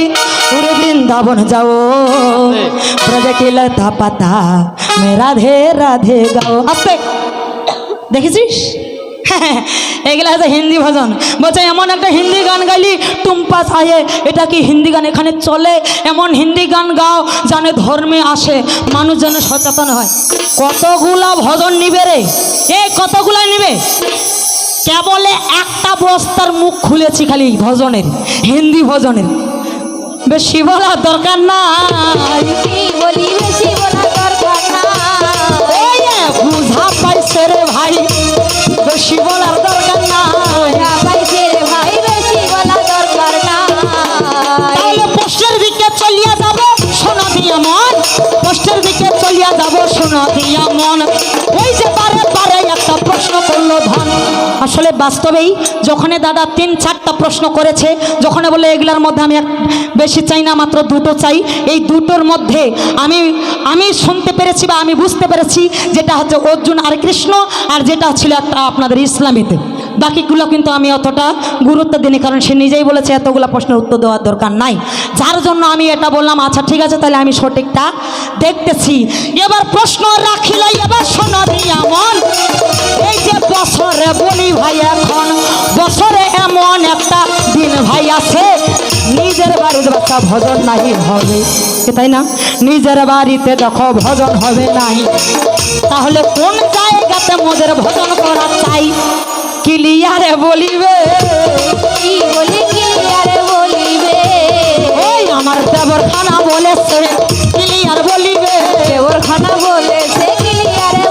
पूरे वृंदावन जाओ ब्रज के लता पाता मैं राधे राधे গাও আস্তে দেখেছিস এগুলা হচ্ছে হিন্দি ভজন বলছে এমন একটা হিন্দি গান গাইলি টুম্পা সাহে এটা কি হিন্দি গান এখানে চলে এমন হিন্দি গান গাও জানে ধর্মে আসে মানুষ যেন সচেতন হয় কতগুলা ভজন নিবে রে এ কতগুলা নিবে কেবলে একটা বস্তার মুখ খুলেছি খালি ভজনের হিন্দি ভজনের বেশি বলার দরকার নাই। বলি বেশি আসলে বাস্তবেই যখন দাদা তিন চারটা প্রশ্ন করেছে যখন বলে এগুলার মধ্যে আমি বেশি চাই না, মাত্র দুটো চাই। এই দুটোর মধ্যে আমি আমি শুনতে পেরেছি বা আমি বুঝতে পেরেছি যেটা হচ্ছে অর্জুন আর কৃষ্ণ আর যেটা ছিল একটা আপনাদের ইসলামীতে। বাকিগুলো কিন্তু আমি অতটা গুরুত্ব দিইনি, কারণ সে নিজেই বলেছে এতগুলো প্রশ্নের উত্তর দেওয়ার দরকার নাই। যার জন্য আমি এটা বললাম আচ্ছা ঠিক আছে, তাহলে আমি সঠিকটা দেখতেছি। এবার প্রশ্ন রাখিল, এবার শোনা দিয়া মন এই যে বছরে বলি ভাই, এখন বছরে এমন একটা দিন ভাই আছে, নিজের বাড়ির বাচ্চা ভজন নাই হবে। তাই না? নিজের বাড়িতে দেখো ভজন হবে নাই তাহলে কোন জায়গাতে মোদের ভজন করা চাই? ক্লিয়ারে বলিবে। কি বলি কি আরে বলিবে আমার দেবর খানা বলেছে ক্লিয়ার বলিবে। দেবর খানা বলেছে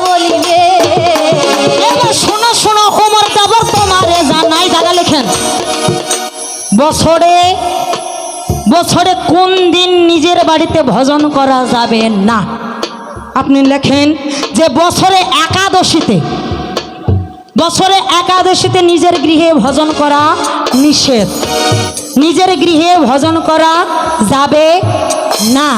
বলিবে। শোনো শোনো ওমর দেবর তোমারে জানাই দাদা লেখেন। বছরে বছরে কোন দিন নিজের বাড়িতে ভজন করা যাবে না? আপনি লেখেন যে বছরে একাদশীতে বছরে একাদশীতে নিজের গৃহে ভজন করা নিষেধ। নিজের গৃহে ভজন করা যাবে না।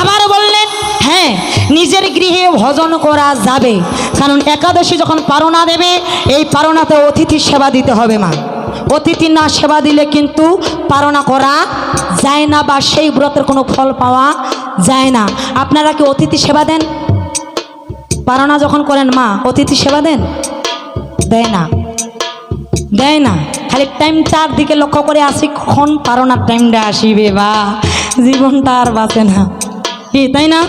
আবার বললেন হ্যাঁ নিজের গৃহে ভজন করা যাবে। কারণ একাদশী যখন পারণা দেবে, এই পারণাতে অতিথি সেবা দিতে হবে মা। অতিথি না সেবা দিলে কিন্তু পারণা করা যায় না বা সেই ব্রতের কোনো ফল পাওয়া যায় না। আপনারা কি অতিথি সেবা দেন? পারণা যখন করেন মা, অতিথি সেবা দেন? দেয় না। দেয় না। খালি টাইম চারদিকে লক্ষ্য করে আসি, কখন পারো না টাইমটা আসিবে বা? জীবনটা আর বাঁচে না। কি, তাই না?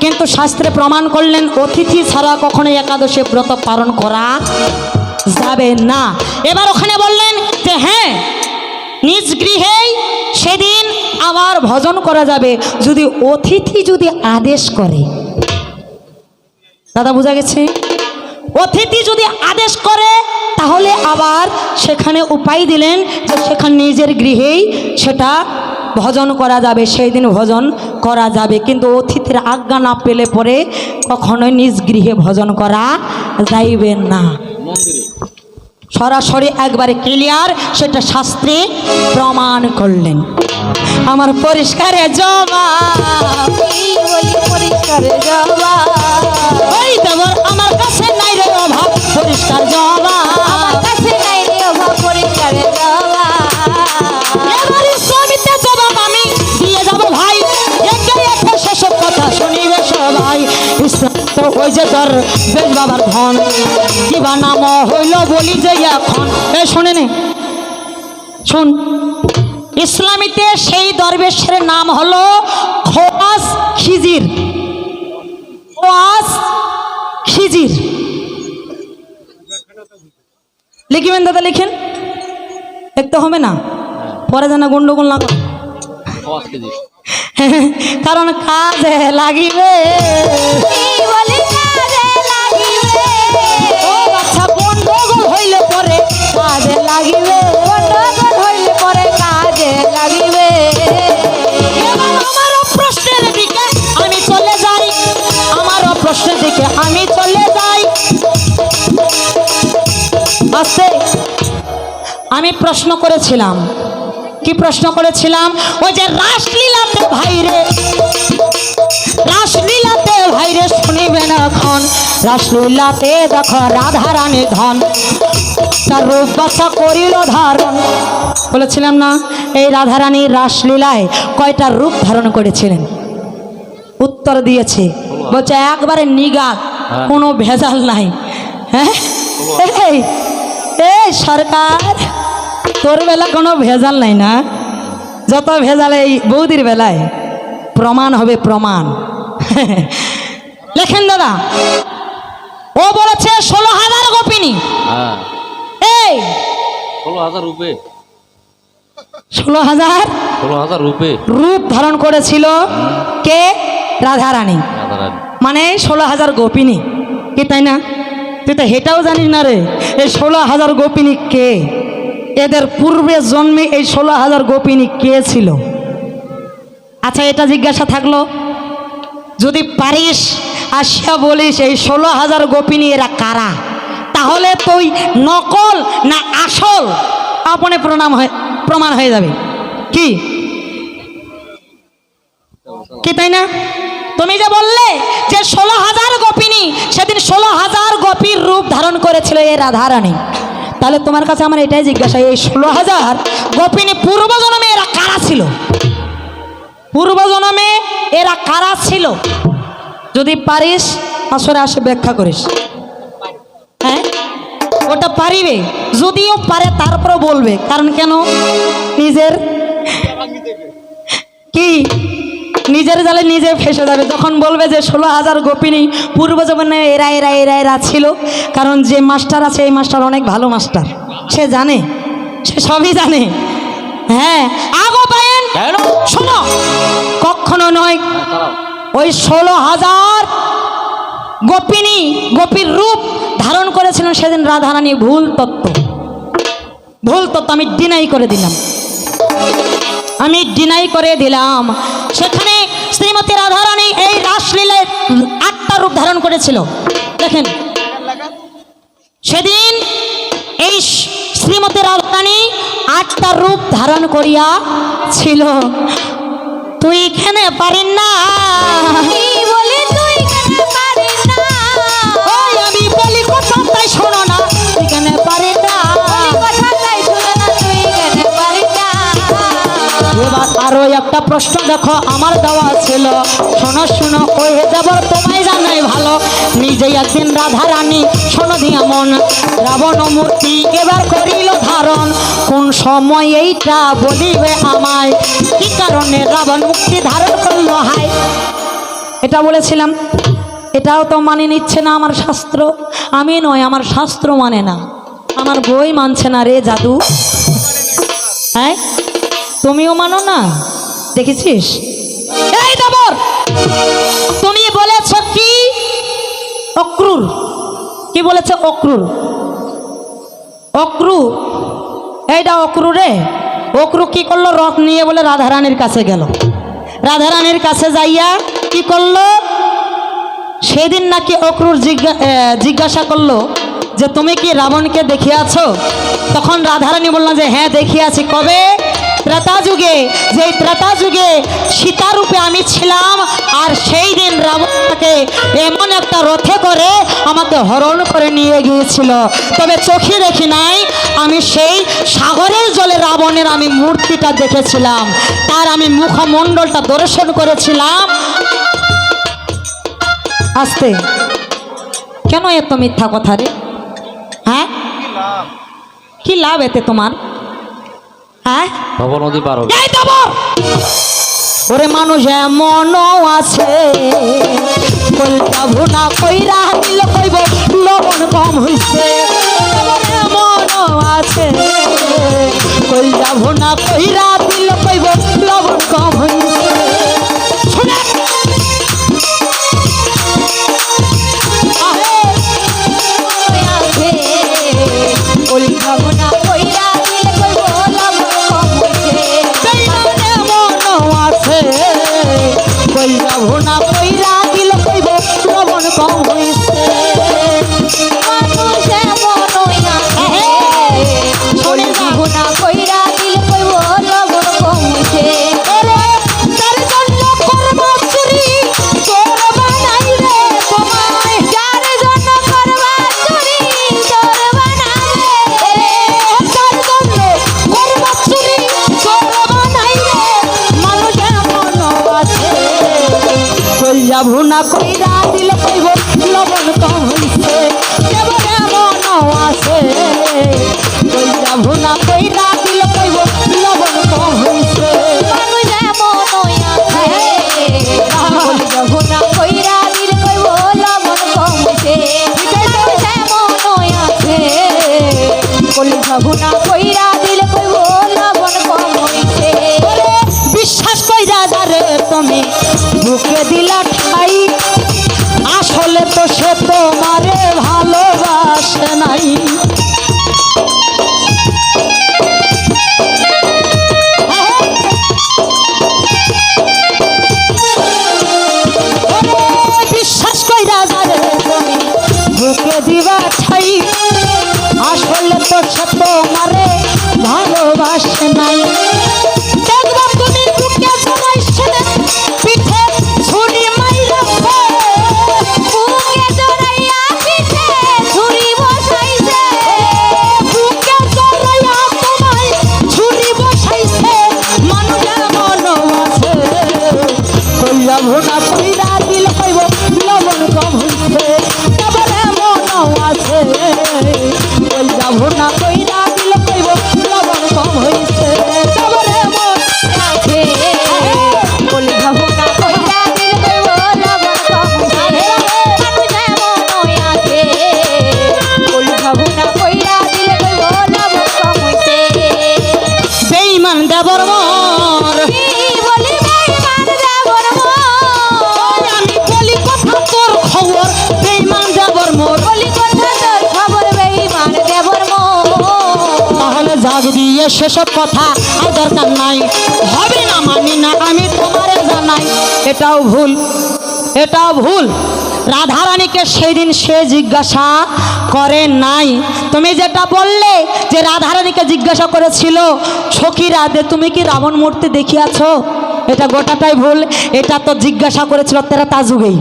কিন্তু শাস্ত্রে প্রমাণ করলেন, অতিথি ছাড়া কখনোই একাদশী ব্রত পালন করা যাবে না। এবার ওখানে বললেন যে হ্যাঁ নিজ গৃহেই সেদিন আবার ভজন করা যাবে। যদি অতিথি যদি আদেশ করে দাদা, বোঝা গেছে? অতিথি যদি আদেশ করে, তাহলে আবার সেখানে উপায় দিলেন যে সেখানে নিজের গৃহেই সেটা ভজন করা যাবে সেই দিন ভজন করা যাবে। কিন্তু অতিথির আজ্ঞা না পেলে পরে কখনোই নিজ গৃহে ভজন করা যাইবে না। সরাসরি একবারে ক্লিয়ার সেটা শাস্ত্রে প্রমাণ করলেন। আমার পরিষ্কারে জমা আমার পরিষ্কার জমা আমার কাছে নাই রে অভাব পরিষ্কার জবা এবার ইসলামিতে জবাব আমি দিয়ে যাব ভাই। একে একে সেসব কথা শুনিবে সবাই। তো ওই যে তোর বেশ বাবার ধন। কিবা নাম হইল বলি যে এখন। এ শোনে নে। শুন। ইসলামীতে সেই দরবেশের নাম হলো খোয়াস খিজির। খোয়াস খিজির। লিখিবেন দাদা লিখেন। দেখতে হবে না? পরে যেন গন্ডগোল না করে। কারণ কাজ লাগিবে। আস্তে আমি প্রশ্ন করেছিলাম। কি প্রশ্ন করেছিলাম? ওই যে রাসলীলাতে ভাইরে রাসলীলাতে ভাইরে শুনিবেন এখন রাসলীলাতে দেখো রাধারানী ধন। তার রূপ বাসা করিল ধারণ। বলেছিলাম না এই রাধারানী রাসলীলায় কয়টা রূপ ধারণ করেছিলেন? উত্তর দিয়েছে। বলছে একবারে নিগাত হ্যাঁ। কোনো ভেজাল নাই। হ্যাঁ? এই এই সরকার তোর বেলা কোনো ভেজাল নাই না? যত ভেজাল এই বৌদির বেলায় প্রমাণ হবে প্রমাণ। লেখেন দাদা। ও বলেছে ষোলো হাজার গোপিনী। হ্যাঁ। এই। ষোলো হাজার রুপে। ষোলো হাজার? ষোলো হাজার রুপে। রূপ ধারণ করেছিল কে? রাধারানী। রাধারানী। মানে ষোলো হাজার গোপিনী। কি তাই না? তুই তো হেটাও জানিস না রে। এই ষোলো হাজার গোপিনী কে? এদের পূর্বে জন্মে এই ষোলো হাজার গোপিনী কে ছিল? আচ্ছা এটা জিজ্ঞাসা থাকল, যদি পারিস আসিয়া বলিস এই ষোলো হাজার গোপিনী এরা কারা? তাহলে তুই নকল না আসল? আপনে প্রণাম হয়ে, প্রমাণ হয়ে যাবে। কি? কি তাই না? তুমি যে বললে যে ষোলো হাজার গোপিনী সেদিন ষোলো হাজার গোপীর রূপ ধারণ করেছিল এই রাধারানী। তাহলে তোমার কাছে আমার এটাই জিজ্ঞাসা, এই ষোলো হাজার গোপিনী পূর্বজন্মে এরা কারা ছিল? পূর্বজন্মে এরা কারা ছিল? যদি পারিস, আসরে আসে ব্যাখ্যা করিস। হ্যাঁ? ওটা পারিবে, যদিও পারে তারপরে বলবে। কারণ কেন? নিজের কি? নিজের জালে নিজে ফেসে যাবে। যখন বলবে যে ষোলো হাজার গোপিনী পূর্বজন্মে এরা এরা এরা এরা ছিল কারণ যে মাস্টার আছে এই মাস্টার অনেক ভালো মাস্টার। সে জানে সে সবই জানে। হ্যাঁ আগো পায়েন শোনো কখনো নয় ওই ষোলো হাজার গোপিনী গোপীর রূপ ধারণ করেছিলেন সেদিন রাধারানী ভুল তত্ত্ব। ভুল তত্ত্ব আমি ডিনাই করে দিলাম। আমি ডিনাই করে দিলাম। সেখানে শ্রীমতী রাধারানী এই রাসলীলায় আটটা রূপ ধারণ করেছিল। দেখেন। সেদিন এই শ্রীমতী রাধারানী আটটা রূপ ধারণ করিয়া ছিল তুই এখানে পারেন না। বলে তুই পারিস না? আমি বলি কথা তাই শোনো আরও একটা প্রশ্ন দেখো, আমার দেওয়া ছিল। শোনো শোনো, ওই দেবর তোমায় জানাই ভালো। নিজেই একদিন রাধা রানী শোনো দিয়া মন। রাবণ মূর্তি এবার করিল ধারণ। কোন সময় এইটা বলিবে আমায়? কি কারণে রাবণ মুক্তি ধারণ করল হাই এটা বলেছিলাম, এটাও তো মানে নিচ্ছে না আমার শাস্ত্র। আমি নয়, আমার শাস্ত্র মানে না। আমার বই মানছে না রে জাদু। হ্যাঁ? তুমিও মানো না? দেখেছিস? এই তুমি বলেছ কি? অক্রুর। কি বলেছে অক্রুর? অক্রু? এইটা অক্রু রে। অক্রু কি করল? রথ নিয়ে বলে রাধারানীর কাছে গেল। রাধারানীর কাছে যাইয়া কি করল? সেদিন নাকি অক্রুর জিজ্ঞা জিজ্ঞাসা করল যে, তুমি কি রাবণকে দেখিয়াছো? তখন রাধারানী বললাম যে হ্যাঁ দেখিয়াছি। কবে? ত্রেতা যুগে যে ত্রেতা যুগে সীতারূপে আমি ছিলাম আর সেই দিন রাবণকে এমন একটা রথে করে আমাকে হরণ করে নিয়ে গিয়েছিল। তবে চোখে দেখি নাই আমি সেই সাগরের জলে রাবণের আমি মূর্তিটা দেখেছিলাম। তার আমি মুখমণ্ডলটা দর্শন করেছিলাম। আসতে। কেন এত মিথ্যা কথা রে? হ্যাঁ? কি লাভ এতে তোমার? হ্যাঁ? ভব নদী পার হবে। এই দেব ওরে মানুষ এমন আছে কইটা ভুনা কইরা দিল কইব লবণ কম হইছে। এমন আছে কইটা ভুনা কইরা দিল কইব লবণ কম হইছে। ভুনা কইরা দিলে কইব, লবণ কম হইছে। কেবল এমন আছে। কইরা ভুনা কইরা দিলে কইব, লবণ কম হইছে। মানুষ এমন আছে। বলি যাব না কইরা দিল কইব, লবণ কম হইছে। মানুষ এমন আছে। বলি যাব না কইরা দিল কইব, লবণ কম হইছে। বিশ্বাস কইরা যারে তুমি বুকে দিলা তাহলে দিয়ে সেসব কথা আর দরকার নাই, হবে না মানি না, আমি তোমারে জানাই। এটাও ভুল এটাও ভুল। রাধারানীকে সেই দিন সে জিজ্ঞাসা করে নাই। তুমি যেটা বললে যে রাধারানীকে জিজ্ঞাসা করেছিল সখীরা দে তুমি কি রাবণ মূর্তি দেখিয়াছ? এটা গোটাটাই ভুল, এটা তো জিজ্ঞাসা করেছিল তেরা তাজুগেই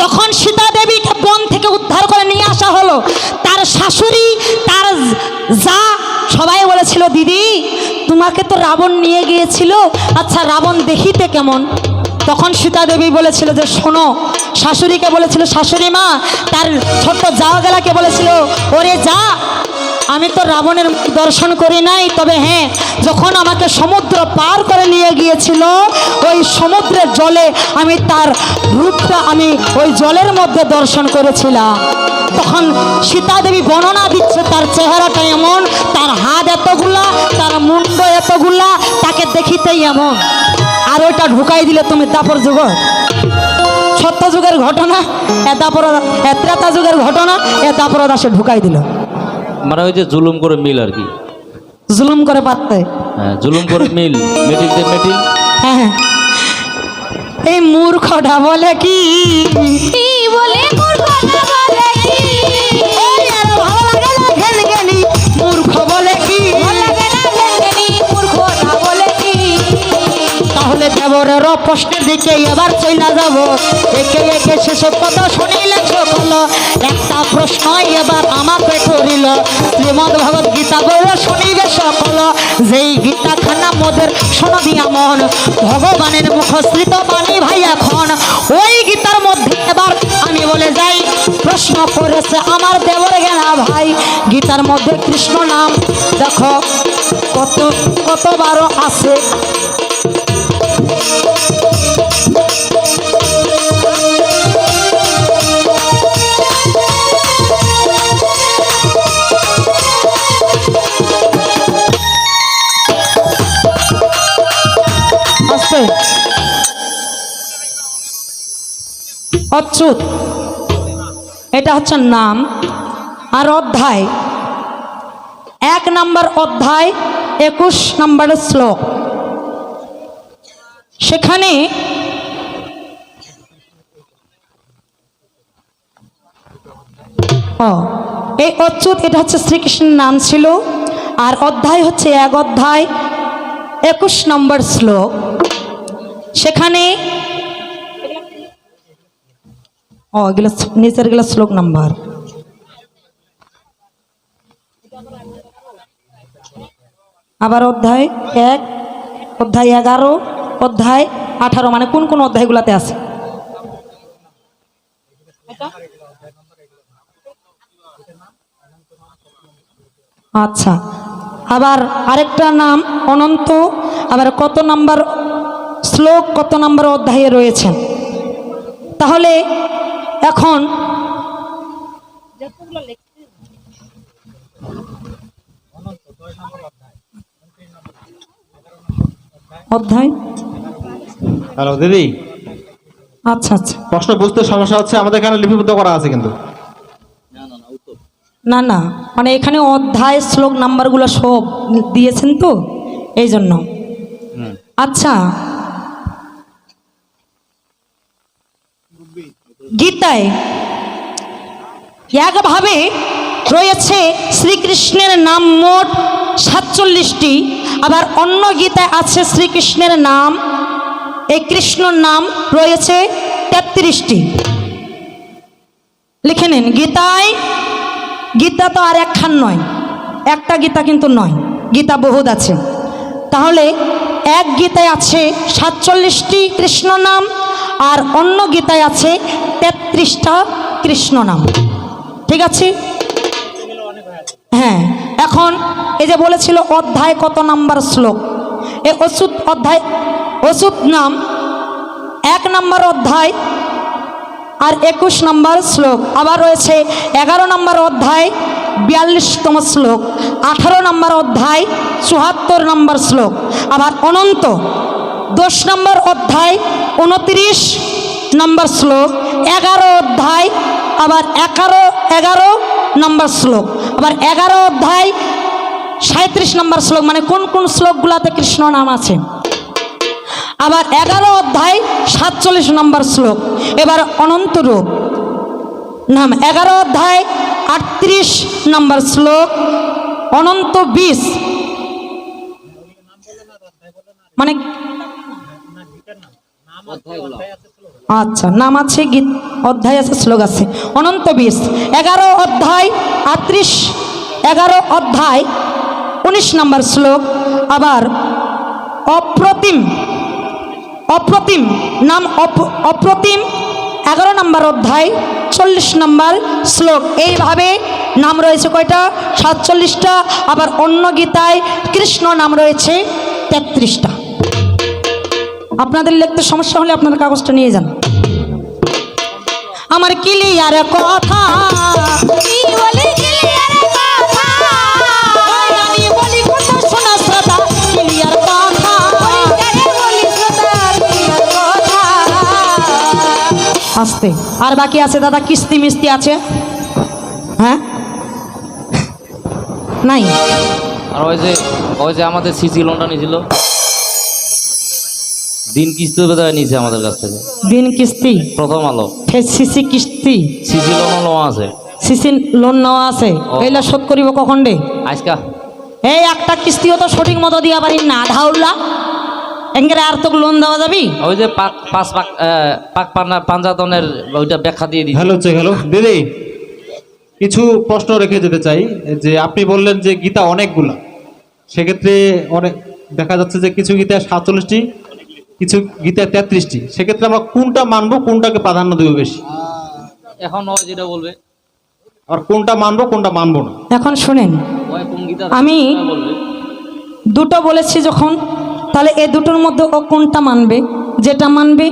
যখন সীতা দেবীকে বন তোমাকে তো রাবণ নিয়ে গিয়েছিল। আচ্ছা রাবণ দেখিতে কেমন? তখন সীতা দেবী বলেছিল যে, শোনো, শাশুড়িকে বলেছিল শাশুড়ি মা তার ছোট্ট যাওয়া গেলাকে বলেছিল, ওরে যা আমি তো রাবণের দর্শন করি নাই, তবে হ্যাঁ যখন আমাকে সমুদ্র পার করে নিয়ে গিয়েছিল, ওই সমুদ্রের জলে আমি তার রূপটা আমি ওই জলের মধ্যে দর্শন করেছিলাম। তখন সীতা দেবী বর্ণনা দিচ্ছে, তার চেহারাটা এমন, তার হাত এতগুলা, তার মুন্ড এতগুলা, তাকে দেখিতেই এমন। আর ওইটা ঢুকাই দিলে তুমি দাপর যুগ। সত্য যুগের ঘটনা, এ দাপর, এ ত্রেতা যুগের ঘটনা, এ দাপর দাসে ঢুকাই দিল। মানে ওই যে জুলুম করে মিল আর কি। জুলুম করে পাততে হ্যাঁ জুলুম করে মিল। মেটিল দে মেটিল হ্যাঁ হ্যাঁ। এই মূর্খটা বলে কি? কি বলে মূর্খটা তাহলে প্রশ্নের দিকে এবার চলে যাব। একে একে সেসব কথা শুনিলে সকল একটা প্রশ্ন এবার আমাকে করিল। শ্রীমদ ভগবত গীতা বলে শুনিবে সকল যেই গীতা খানা মোদের দিয়া মন। ভগবানের মুখশ্রিত বাণী ভাই এখন। ওই গীতার মধ্যে এবার আমি বলে যাই, প্রশ্ন করেছে আমার দেবর গেনা ভাই। গীতার মধ্যে কৃষ্ণ নাম। দেখো, কত কতবারও আছে। অচ্যুত এটা হচ্ছে নাম আর অধ্যায়। এক নম্বর অধ্যায় একুশ নম্বরের শ্লোক। সেখানে ও, এই অচ্যুত, এটা হচ্ছে শ্রীকৃষ্ণের নাম ছিল, আর অধ্যায় হচ্ছে এক অধ্যায়, একুশ নম্বর শ্লোক। সেখানে নিচেরগুলো শ্লোক নাম্বার। আবার অধ্যায় এক, অধ্যায় এগারো অধ্যায় আঠারো মানে কোন কোন অধ্যায়গুলোতে আছে? আচ্ছা আবার আরেকটা নাম অনন্ত, আবার কত নাম্বার শ্লোক, কত নাম্বার অধ্যায়ে রয়েছেন তাহলে এখন অধ্যায় হ্যালো দিদি। আচ্ছা আচ্ছা। প্রশ্ন বুঝতে সমস্যা হচ্ছে আমাদের এখানে লিপিবদ্ধ করা আছে কিন্তু। না না মানে এখানে অধ্যায় শ্লোক নাম্বারগুলো সব দিয়েছেন তো এই জন্য। আচ্ছা। গীতায় একভাবে রয়েছে শ্রীকৃষ্ণের নাম মোট সাতচল্লিশটি আবার অন্য গীতায় আছে শ্রীকৃষ্ণের নাম এই কৃষ্ণর নাম রয়েছে তেত্রিশটি। লিখে নিন, গীতায়, গীতা তো আর একখান নয়, একটা গীতা কিন্তু নয়, গীতা বহুত আছে। তাহলে এক গীতায় আছে সাতচল্লিশটি কৃষ্ণ নাম আর অন্য গীতায় আছে তেত্রিশটা কৃষ্ণ নাম। ঠিক আছে? হ্যাঁ এখন এই যে বলেছিল অধ্যায় কত নাম্বার শ্লোক? এই ওষুধ অধ্যায় ওষুধ নাম এক নাম্বার অধ্যায় আর একুশ নম্বর শ্লোক। আবার রয়েছে এগারো নম্বর অধ্যায়, বিয়াল্লিশতম শ্লোক। আঠারো নম্বর অধ্যায় চুহাত্তর নম্বর শ্লোক। আবার অনন্ত দশ নম্বর অধ্যায়, উনত্রিশ নম্বর শ্লোক। এগারো অধ্যায়, আবার এগারো এগারো নম্বর শ্লোক। আবার এগারো অধ্যায় সাঁত্রিশ নম্বর শ্লোক। মানে কোন কোন শ্লোকগুলাতে কৃষ্ণ নাম আছে? আবার এগারো অধ্যায় সাতচল্লিশ নম্বর শ্লোক। এবার অনন্ত রূপ। নাম এগারো অধ্যায় আটত্রিশ নম্বর শ্লোক, অনন্ত বিশ মানে আচ্ছা নাম আছে গীত, অধ্যায় আছে, শ্লোক আছে। অনন্ত বিশ এগারো অধ্যায় আটত্রিশ, এগারো অধ্যায় উনিশ নম্বর শ্লোক। আবার অপ্রতিম অপ্রতিম নাম অপ- অপ্রতিম এগারো নম্বর অধ্যায় চল্লিশ নম্বর শ্লোক। এইভাবে নাম রয়েছে কয়টা? সাতচল্লিশটা। আবার অন্য গীতায় কৃষ্ণ নাম রয়েছে তেত্রিশটা। আপনাদের লিখতে সমস্যা হলে আপনারা কাগজটা নিয়ে যান। আমার ক্লিয়ার কথা আসতে আর বাকি আছে দাদা কিস্তি মিস্তি আছে? হ্যাঁ? নাই। আর ওই যে ওই যে আমাদের সিসি লোনটা নিয়েছিল। দিন কিস্তি বেদায় নিয়েছে আমাদের কাছ থেকে। দিন কিস্তি? প্রথম আলো। সিসি কিস্তি? সিসি লোনও নেওয়া আছে। সিসি লোন নেওয়া আছে। এইলা শোধ করিব কখন রে? আজকা। এই একটা কিস্তিও তো সঠিক মতো দিয়া পারি না আধা উল্লা। এঙ্গেরে আর তোকে লোন দেওয়া যাবি? ওই যে পাক পাঁচ পাক পাক পান্না পাঞ্জাতনের ওইটা ব্যাখ্যা দিয়ে দিই হ্যালো চেক হ্যালো। দিদি কিছু প্রশ্ন রেখে যেতে চাই যে আপনি বললেন যে গীতা অনেকগুলা। সেক্ষেত্রে অনেক দেখা যাচ্ছে যে কিছু গীতা সাতচল্লিশটি কিছু গীতা তেত্রিশটি। সেক্ষেত্রে আমরা কোনটা মানবো কোনটাকে প্রাধান্য দেবো বেশি? এখন ও যেটা বলবে। আর কোনটা মানবো কোনটা মানবো না? এখন শুনেন গীতা আমি- দুটো বলেছি যখন। তাহলে এ দুটোর মধ্যে ও কোনটা মানবে? যেটা মানবে?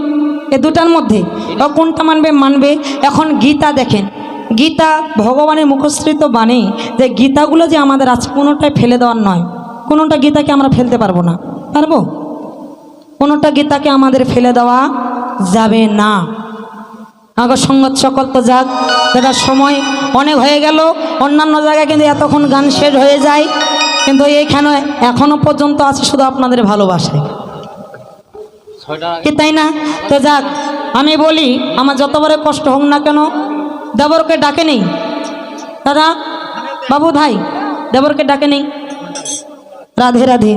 এ দুটার মধ্যে? ও কোনটা মানবে? মানবে এখন গীতা দেখেন। গীতা ভগবানের মুখশ্রিত বাণী যে গীতাগুলো যে আমাদের আছে, কোনোটাই ফেলে দেওয়ার নয়। কোনোটা গীতাকে আমরা ফেলতে পারব না। পারব? কোনোটা গীতাকে আমাদের ফেলে দেওয়া যাবে না। আগর সঙ্গত সকল তো যাক যেটা সময় অনেক হয়ে গেল, অন্যান্য জায়গায় কিন্তু এতক্ষণ গান শেষ হয়ে যায়। কিন্তু এইখানে এখনও পর্যন্ত আছে শুধু আপনাদের ভালোবাসে। কি তাই না? তো যাক, আমি বলি, আমার যত বড় কষ্ট হোক না কেন, দেবরকে ডাকে নেই। দাদা, বাবু ভাই, দেবরকে ডাকে নেই। রাধে রাধে।